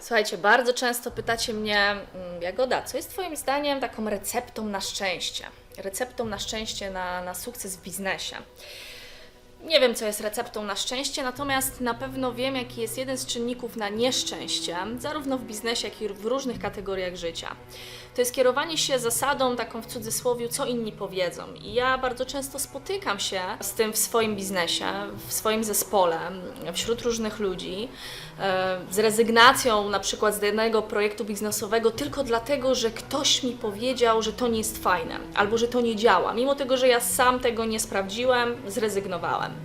Słuchajcie, bardzo często pytacie mnie, mm, Jagoda, co jest Twoim zdaniem taką receptą na szczęście? Receptą na szczęście, na, na sukces w biznesie. Nie wiem, co jest receptą na szczęście, natomiast na pewno wiem, jaki jest jeden z czynników na nieszczęście, zarówno w biznesie, jak i w różnych kategoriach życia. To jest kierowanie się zasadą, taką w cudzysłowie, co inni powiedzą. I ja bardzo często spotykam się z tym w swoim biznesie, w swoim zespole, wśród różnych ludzi, e, z rezygnacją na przykład z jednego projektu biznesowego tylko dlatego, że ktoś mi powiedział, że to nie jest fajne, albo że to nie działa, mimo tego, że ja sam tego nie sprawdziłem, zrezygnowałem.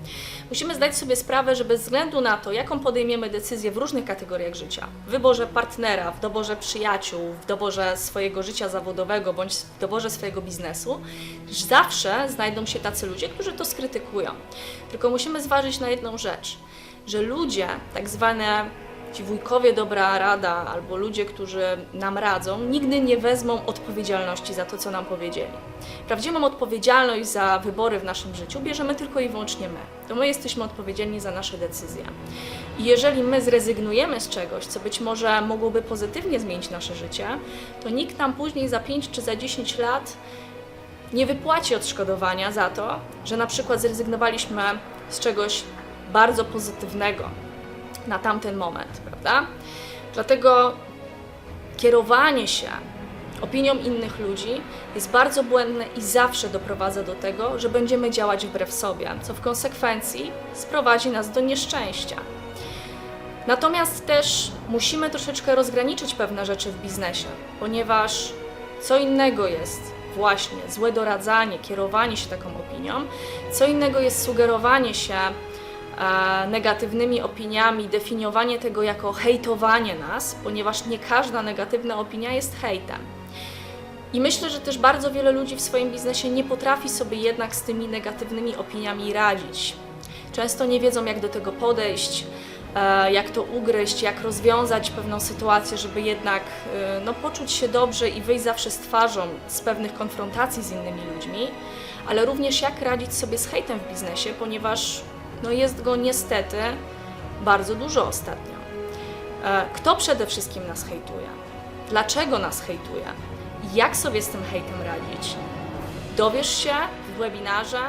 Musimy zdać sobie sprawę, że bez względu na to, jaką podejmiemy decyzję w różnych kategoriach życia, w wyborze partnera, w doborze przyjaciół, w doborze swojego życia zawodowego bądź w doborze swojego biznesu, zawsze znajdą się tacy ludzie, którzy to skrytykują. Tylko musimy zważyć na jedną rzecz, że ludzie, tak zwane ci wujkowie dobra rada, albo ludzie, którzy nam radzą, nigdy nie wezmą odpowiedzialności za to, co nam powiedzieli. Prawdziwą odpowiedzialność za wybory w naszym życiu bierzemy tylko i wyłącznie my. To my jesteśmy odpowiedzialni za nasze decyzje. I jeżeli my zrezygnujemy z czegoś, co być może mogłoby pozytywnie zmienić nasze życie, to nikt nam później za 5 czy za 10 lat nie wypłaci odszkodowania za to, że na przykład zrezygnowaliśmy z czegoś bardzo pozytywnego na tamten moment, prawda? Dlatego kierowanie się opinią innych ludzi jest bardzo błędne i zawsze doprowadza do tego, że będziemy działać wbrew sobie, co w konsekwencji sprowadzi nas do nieszczęścia. Natomiast też musimy troszeczkę rozgraniczyć pewne rzeczy w biznesie, ponieważ co innego jest właśnie złe doradzanie, kierowanie się taką opinią, co innego jest sugerowanie się negatywnymi opiniami, definiowanie tego jako hejtowanie nas, ponieważ nie każda negatywna opinia jest hejtem. I myślę, że też bardzo wiele ludzi w swoim biznesie nie potrafi sobie jednak z tymi negatywnymi opiniami radzić. Często nie wiedzą, jak do tego podejść, e, jak to ugryźć, jak rozwiązać pewną sytuację, żeby jednak e, no, poczuć się dobrze i wyjść zawsze z twarzą z pewnych konfrontacji z innymi ludźmi, ale również jak radzić sobie z hejtem w biznesie, ponieważ no, jest go niestety bardzo dużo ostatnio. E, Kto przede wszystkim nas hejtuje? Dlaczego nas hejtuje? Jak sobie z tym hejtem radzić? Dowiesz się w webinarze,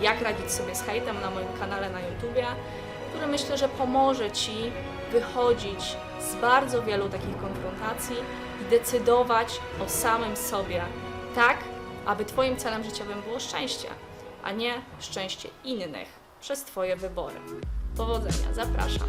jak radzić sobie z hejtem na moim kanale na YouTubie, który myślę, że pomoże Ci wychodzić z bardzo wielu takich konfrontacji i decydować o samym sobie tak, aby Twoim celem życiowym było szczęście, a nie szczęście innych przez Twoje wybory. Powodzenia, zapraszam.